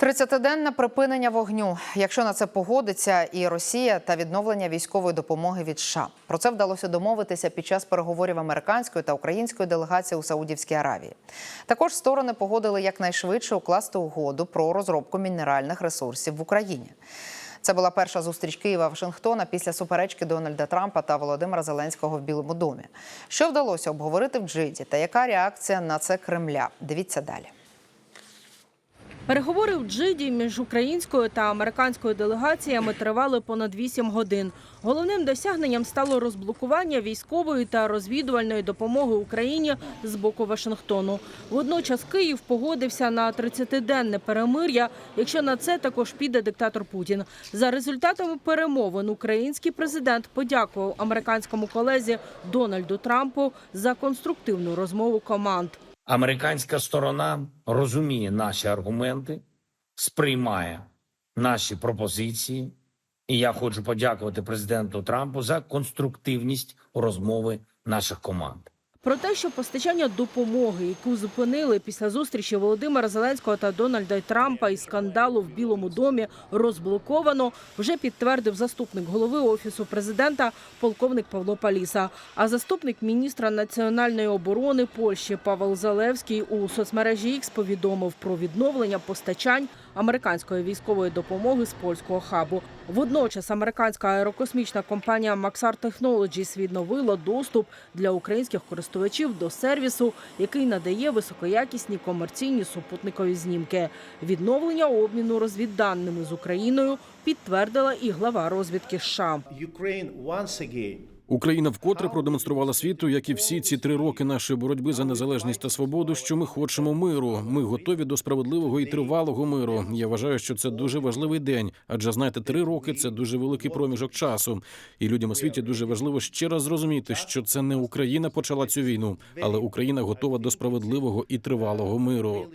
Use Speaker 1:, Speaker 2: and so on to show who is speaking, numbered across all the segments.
Speaker 1: 30-денне припинення вогню, якщо на це погодиться і Росія та відновлення військової допомоги від США. Про це вдалося домовитися під час переговорів американської та української делегації у Саудівській Аравії. Також сторони погодили якнайшвидше укласти угоду про розробку мінеральних ресурсів в Україні. Це була перша зустріч Києва Вашингтона після суперечки Дональда Трампа та Володимира Зеленського в Білому домі. Що вдалося обговорити в Джиді та яка реакція на це Кремля? Дивіться далі.
Speaker 2: Переговори в Джиді між українською та американською делегаціями тривали понад 8 годин. Головним досягненням стало розблокування військової та розвідувальної допомоги Україні з боку Вашингтону. Водночас Київ погодився на 30-денне перемир'я, якщо на це також піде диктатор Путін. За результатами перемовин український президент подякував американському колезі Дональду Трампу за конструктивну розмову команд.
Speaker 3: Американська сторона розуміє наші аргументи, сприймає наші пропозиції, і я хочу подякувати президенту Трампу за конструктивність розмови наших команд.
Speaker 2: Про те, що постачання допомоги, яку зупинили після зустрічі Володимира Зеленського та Дональда Трампа і скандалу в Білому домі, розблоковано, вже підтвердив заступник голови офісу президента, полковник Павло Паліса. А заступник міністра національної оборони Польщі Павел Залевський у соцмережі X повідомив про відновлення постачань американської військової допомоги з польського хабу. Водночас американська аерокосмічна компанія Maxar Technologies відновила доступ для українських користувачів до сервісу, який надає високоякісні комерційні супутникові знімки. Відновлення обміну розвідданими з Україною підтвердила і глава розвідки США.
Speaker 4: Україна вкотре продемонструвала світу, як і всі ці три роки нашої боротьби за незалежність та свободу, що ми хочемо миру. Ми готові до справедливого і тривалого миру. Я вважаю, що це дуже важливий день, адже знаєте, три роки це дуже великий проміжок часу. І людям у світі дуже важливо ще раз зрозуміти, що це не Україна почала цю війну, але Україна готова до справедливого і тривалого миру.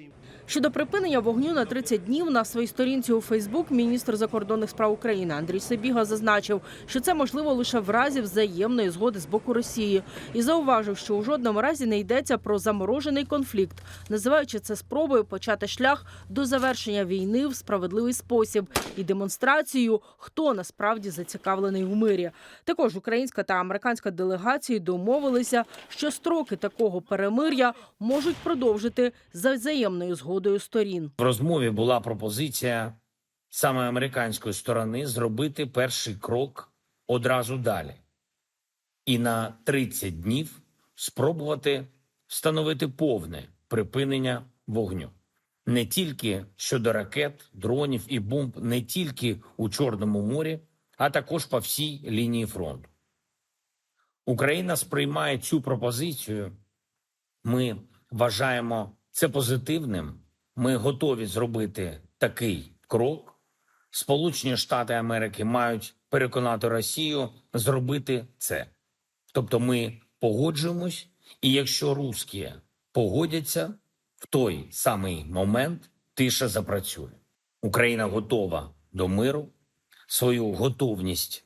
Speaker 2: Щодо припинення вогню на 30 днів на своїй сторінці у Фейсбук міністр закордонних справ України Андрій Сибіга зазначив, що це можливо лише в разі взаємної згоди з боку Росії, і зауважив, що у жодному разі не йдеться про заморожений конфлікт, називаючи це спробою почати шлях до завершення війни в справедливий спосіб і демонстрацією, хто насправді зацікавлений в мирі. Також українська та американська делегації домовилися, що строки такого перемир'я можуть продовжити за взаємною згодою сторін.
Speaker 3: В розмові була пропозиція саме американської сторони зробити перший крок одразу далі, і на 30 днів спробувати встановити повне припинення вогню. Не тільки щодо ракет, дронів і бомб, не тільки у Чорному морі, а також по всій лінії фронту. Україна сприймає цю пропозицію. Ми вважаємо це позитивним. Ми готові зробити такий крок. Сполучені Штати Америки мають переконати Росію зробити це. Тобто, ми погоджуємось, і якщо русські погодяться, в той самий момент тиша запрацює. Україна готова до миру, свою готовність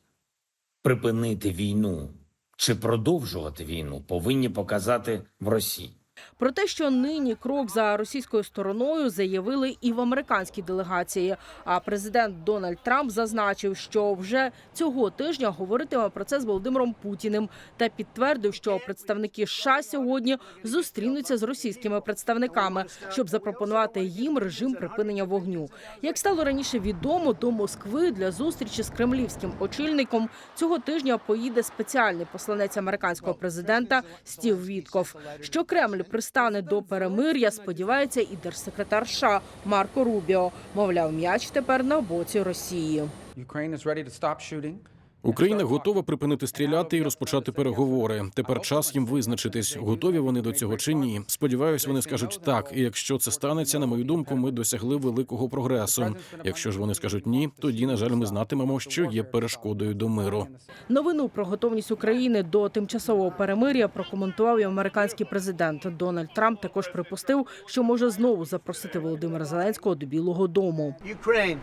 Speaker 3: припинити війну чи продовжувати війну повинні показати в Росії.
Speaker 2: Про те, що нині крок за російською стороною заявили і в американській делегації. А президент Дональд Трамп зазначив, що вже цього тижня говоритиме про це з Володимиром Путіним та підтвердив, що представники США сьогодні зустрінуться з російськими представниками, щоб запропонувати їм режим припинення вогню. Як стало раніше відомо, до Москви для зустрічі з кремлівським очільником цього тижня поїде спеціальний посланець американського президента Стів Вітков. Що Кремль пристане до перемир'я, сподівається і держсекретар США Марко Рубіо. Мовляв, м'яч тепер на боці Росії.
Speaker 4: Україна готова припинити стріляти і розпочати переговори. Тепер час їм визначитись, готові вони до цього чи ні. Сподіваюсь, вони скажуть так. І якщо це станеться, на мою думку, ми досягли великого прогресу. Якщо ж вони скажуть ні, тоді на жаль, ми знатимемо, що є перешкодою до миру.
Speaker 2: Новину про готовність України до тимчасового перемир'я прокоментував і американський президент Дональд Трамп. Також припустив, що може знову запросити Володимира Зеленського до Білого Дому.
Speaker 5: Ukraine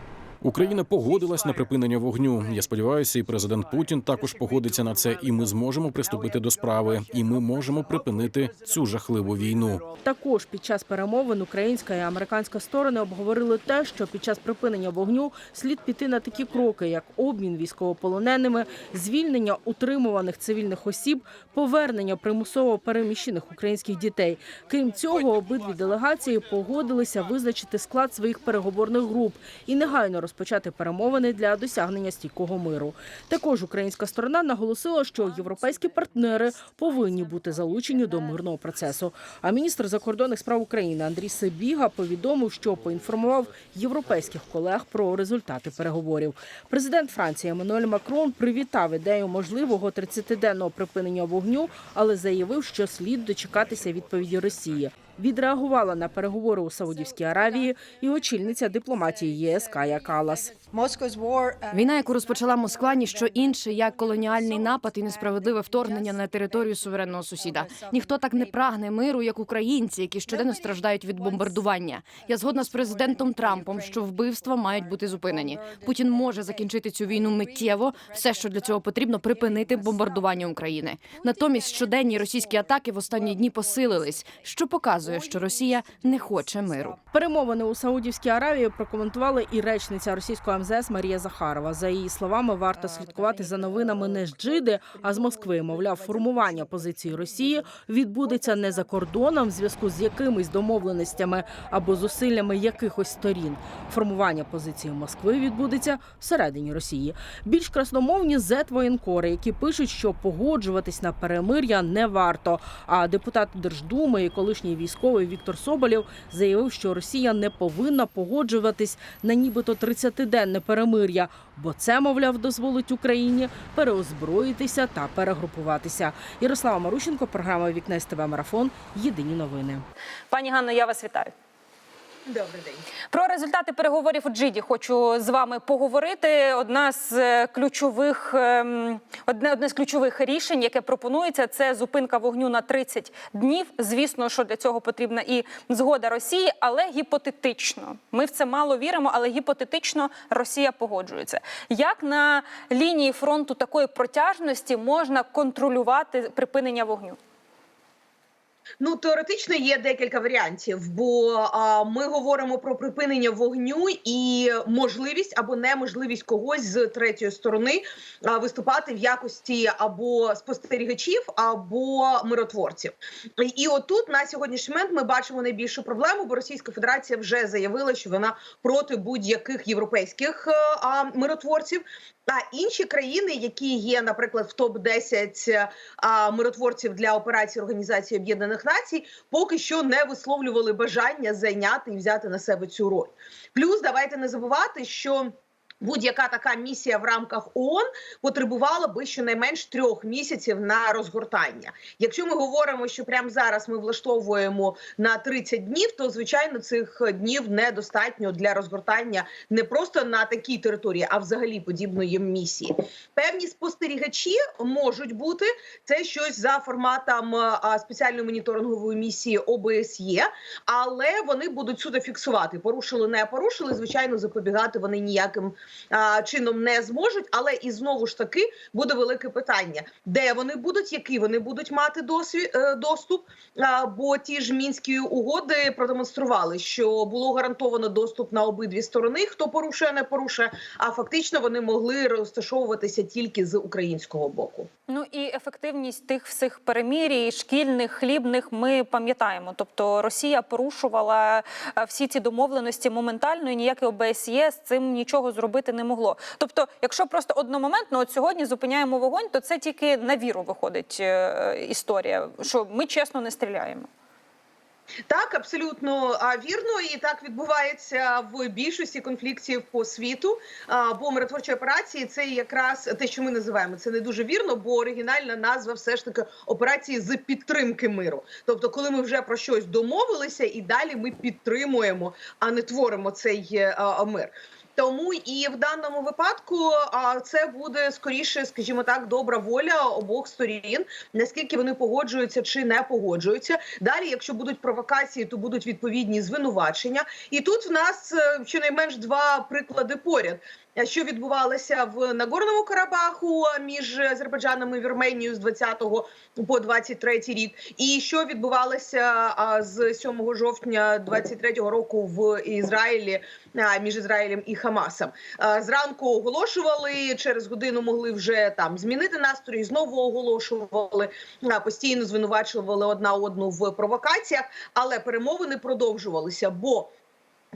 Speaker 4: Україна погодилась на припинення вогню. Я сподіваюся, і президент Путін також погодиться на це, і ми зможемо приступити до справи, і ми можемо припинити цю жахливу війну.
Speaker 2: Також під час перемовин українська і американська сторони обговорили те, що під час припинення вогню слід піти на такі кроки, як обмін військовополоненими, звільнення утримуваних цивільних осіб, повернення примусово переміщених українських дітей. Крім цього, обидві делегації погодилися визначити склад своїх переговорних груп і негайно розпочати перемовини для досягнення стійкого миру. Також українська сторона наголосила, що європейські партнери повинні бути залучені до мирного процесу. А міністр закордонних справ України Андрій Сибіга повідомив, що поінформував європейських колег про результати переговорів. Президент Франції Еммануель Макрон привітав ідею можливого 30-денного припинення вогню, але заявив, що слід дочекатися відповіді Росії. Відреагувала на переговори у Саудівській Аравії і очільниця дипломатії ЄС Кая Калас.
Speaker 6: Війна, яку розпочала Москва, ніщо інше як колоніальний напад і несправедливе вторгнення на територію суверенного сусіда. Ніхто так не прагне миру, як українці, які щоденно страждають від бомбардування. Я згодна з президентом Трампом, що вбивства мають бути зупинені. Путін може закінчити цю війну миттєво. Все, що для цього потрібно, припинити бомбардування України. Натомість щоденні російські атаки в останні дні посилились, що показує, що Росія не хоче миру.
Speaker 2: Перемовини у Саудівській Аравії прокоментувала і речниця російського МЗС Марія Захарова. За її словами, варто слідкувати за новинами не з Джиди, а з Москви. Мовляв, формування позиції Росії відбудеться не за кордоном, в зв'язку з якимись домовленостями або зусиллями якихось сторін. Формування позиції Москви відбудеться всередині Росії. Більш красномовні зет воєнкори, які пишуть, що погоджуватись на перемир'я не варто. А депутат Держдуми і колишній військовий Віктор Соболєв заявив, що Росія не повинна погоджуватись на нібито 30-денне перемир'я, бо це, мовляв, дозволить Україні переозброїтися та перегрупуватися. Ярослава Марущенко, програма Вікне СТВ Марафон. Єдині новини.
Speaker 7: Пані Ганно, я вас вітаю.
Speaker 8: Добрий день.
Speaker 7: Про результати переговорів у Джиді хочу з вами поговорити. Одна з е, ключових ем, одне, одне з ключових рішень, яке пропонується, це зупинка вогню на 30 днів. Звісно, що для цього потрібна і згода Росії, але гіпотетично. Ми в це мало віримо, але гіпотетично Росія погоджується. Як на лінії фронту такої протяжності можна контролювати припинення вогню?
Speaker 8: Ну теоретично є декілька варіантів, бо а, ми говоримо про припинення вогню і можливість або неможливість когось з третьої сторони а, виступати в якості або спостерігачів, або миротворців. І, і отут на сьогоднішній момент ми бачимо найбільшу проблему, бо Російська Федерація вже заявила, що вона проти будь-яких європейських а, миротворців. А інші країни, які є, наприклад, в топ 10 а, миротворців для операції Організації Об'єднаних Націй, поки що не висловлювали бажання зайняти і взяти на себе цю роль. Плюс давайте не забувати, що. Будь-яка така місія в рамках ООН потребувала би щонайменш трьох місяців на розгортання. Якщо ми говоримо, що прямо зараз ми влаштовуємо на 30 днів, то звичайно цих днів недостатньо для розгортання не просто на такій території, а взагалі подібної місії. Певні спостерігачі можуть бути це щось за форматом спеціальної моніторингової місії ОБСЄ, але вони будуть суто фіксувати, порушили, не порушили. Звичайно, запобігати вони ніяким чином не зможуть. Але і знову ж таки буде велике питання, де вони будуть, який вони будуть мати досвід е, доступ. Бо ті ж мінські угоди продемонстрували, що було гарантовано доступ на обидві сторони. Хто порушує, не порушує. А фактично вони могли розташовуватися тільки з українського боку.
Speaker 7: Ну і ефективність тих всіх перемірій, шкільних, хлібних, ми пам'ятаємо. Тобто Росія порушувала е, всі ці домовленості моментально, і ніяке ОБСЄ з цим нічого зробити не могло. Тобто, якщо просто одномоментно, от сьогодні зупиняємо вогонь, то це тільки на віру виходить е, історія, що ми чесно не стріляємо.
Speaker 8: Так, абсолютно вірно, і так відбувається в більшості конфліктів по світу. Бо миротворчі операції це якраз те, що ми називаємо. Це не дуже вірно, бо оригінальна назва все ж таки операції з підтримки миру. Тобто, коли ми вже про щось домовилися, і далі ми підтримуємо, а не творимо цей е, мир. Тому і в даному випадку а, це буде скоріше, скажімо так, добра воля обох сторін, наскільки вони погоджуються чи не погоджуються. Далі, якщо будуть провокації, то будуть відповідні звинувачення. І тут в нас е, щонайменш два приклади поряд. Е, Що відбувалося в Нагорному Карабаху між Азербайджаном і Вірменією з 20 по 23 рік, і що відбувалося з 7 жовтня 23 року в Ізраїлі між Ізраїлем і Хамасом. Зранку оголошували через годину могли вже там змінити настрої. Знову оголошували постійно звинувачували одна одну в провокаціях, але перемовини продовжувалися. Бо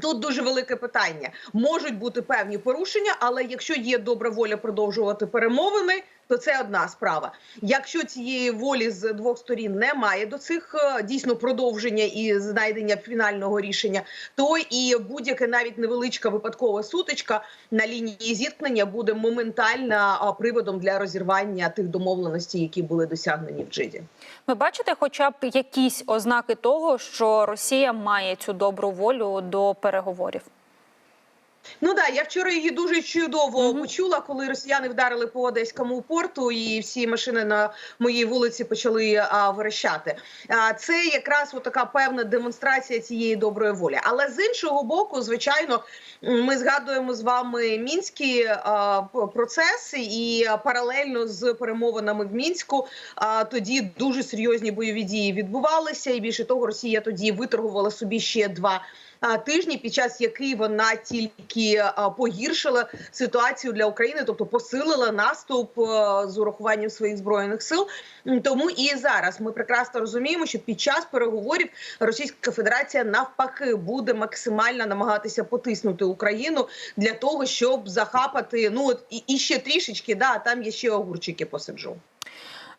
Speaker 8: Тут дуже велике питання. Можуть бути певні порушення, але якщо є добра воля продовжувати перемовини, то це одна справа. Якщо цієї волі з двох сторін немає до цих е, дійсно продовження і знайдення фінального рішення, то і будь-яка навіть невеличка випадкова сутичка на лінії зіткнення буде моментально приводом для розірвання тих домовленостей, які були досягнені в Джиді.
Speaker 7: Ви бачите, хоча б якісь ознаки того, що Росія має цю добру волю до переговорів?
Speaker 8: Ну да, я вчора її дуже чудово
Speaker 7: Мгм.
Speaker 8: почула, коли росіяни вдарили по одеському порту, і всі машини на моїй вулиці почали а, верещати. А це якраз така певна демонстрація цієї доброї волі. Але з іншого боку, звичайно, ми згадуємо з вами мінські а, процеси, і паралельно з перемовинами в мінську а, тоді дуже серйозні бойові дії відбувалися. І більше того, Росія тоді виторгувала собі ще два тижні, під час яких вона тільки погіршила ситуацію для України, тобто посилила наступ з урахуванням своїх збройних сил. Тому і зараз ми прекрасно розуміємо, що під час переговорів Російська Федерація навпаки буде максимально намагатися потиснути Україну для того, щоб захапати. Ну от і, ще трішечки, да там є ще огурчики посиджу.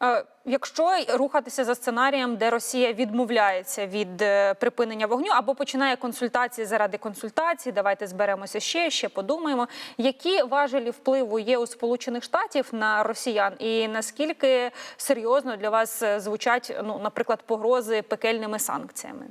Speaker 7: Е, Якщо рухатися за сценарієм, де Росія відмовляється від е, припинення вогню або починає консультації заради консультацій, давайте зберемося ще, ще подумаємо, які важелі впливу є у Сполучених Штатів на росіян, і наскільки серйозно для вас е, звучать, ну, наприклад, погрози пекельними санкціями?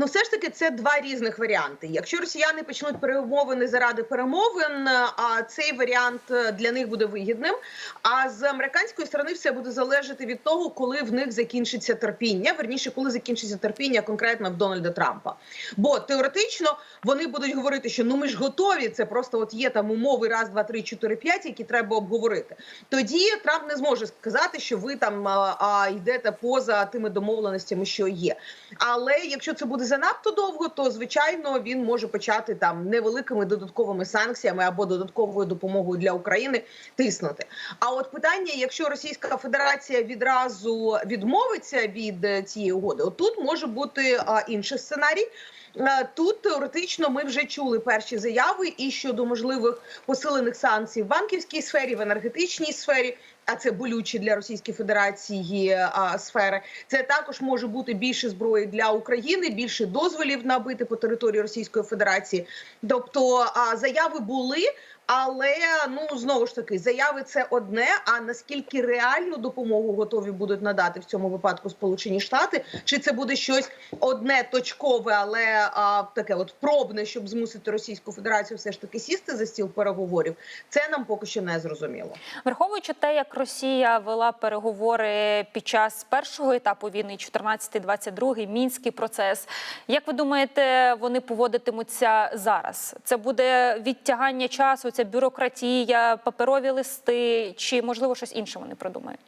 Speaker 8: Ну, все ж таки, це два різних варіанти. Якщо росіяни почнуть перемовини заради перемовин, а цей варіант е, для них буде вигідним. А з американської сторони все буде залежати від того, коли в них закінчиться терпіння. Верніше, коли закінчиться терпіння конкретно в Дональда Трампа. Бо теоретично вони будуть говорити, що ну ми ж готові. Це просто от є там умови раз, два, три, чотири, п'ять, які треба обговорити. Тоді Трамп не зможе сказати, що ви там а, а, йдете поза тими домовленостями, що є. Але якщо це буде занадто довго, то звичайно він може почати там невеликими додатковими санкціями або додатковою допомогою для України тиснути. А от питання, якщо Російська Федерація відразу відмовиться від е, цієї угоди, отут може бути інший сценарій. Е, Тут теоретично ми вже чули перші заяви і щодо можливих посилених санкцій в банківській сфері, в енергетичній сфері. А це болючі для Російської Федерації а, сфери. Це також може бути більше зброї для України, більше дозволів набити по території Російської Федерації. Тобто а, заяви були. Але ну знову ж таки, заяви це одне. А наскільки реальну допомогу готові будуть надати в цьому випадку Сполучені Штати? Чи це буде щось одне точкове, але а, таке от пробне, щоб змусити Російську Федерацію все ж таки сісти за стіл переговорів? Це нам поки що не зрозуміло.
Speaker 7: Враховуючи те, як Росія вела переговори під час першого етапу війни, 14-22, мінський процес. Як ви думаєте, вони поводитимуться зараз? Це буде відтягання часу, це бюрократія, паперові листи, чи можливо щось інше вони продумають?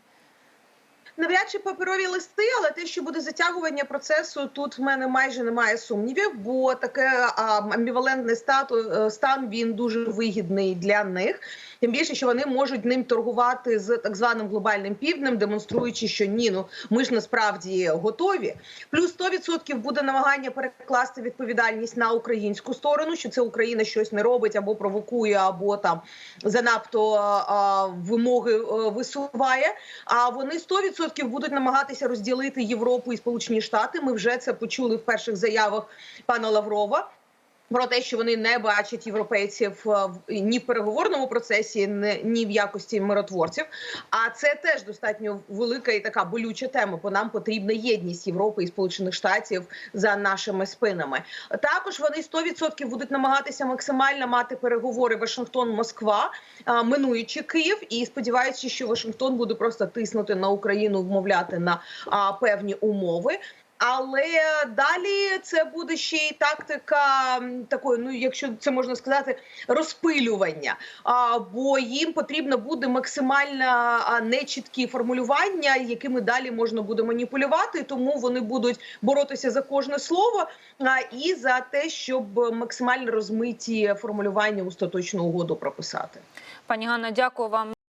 Speaker 8: Навряд чи паперові листи, але те, що буде затягування процесу, тут в мене майже немає сумнівів, бо таке амбівалентний стату е, стан він дуже вигідний для них. Тим більше, що вони можуть ним торгувати з так званим глобальним півднем, демонструючи, що ні, ну ми ж насправді готові. Плюс 100% буде намагання перекласти відповідальність на українську сторону, що це Україна щось не робить або провокує, або там занадто а, вимоги а, висуває. А вони 100% будуть намагатися розділити Європу і Сполучені Штати. Ми вже це почули в перших заявах пана Лаврова. Про те, що вони не бачать європейців е, ні в переговорному процесі, ні- в якості миротворців. А це теж достатньо велика і така болюча тема. Бо нам потрібна єдність Європи і Сполучених Штатів за нашими спинами. Також вони 100% будуть намагатися максимально мати переговори Вашингтон-Москва, минуючи Київ, і сподіваючись, що Вашингтон буде просто тиснути на Україну, вмовляти на певні умови. Але далі це буде ще й тактика такої, ну якщо це можна сказати, розпилювання. А, бо їм потрібно буде максимально нечіткі формулювання, якими далі можна буде маніпулювати. Тому вони будуть боротися за кожне слово а, і за те, щоб максимально розмиті формулювання остаточну угоду прописати.
Speaker 7: Пані Ганна, дякую вам.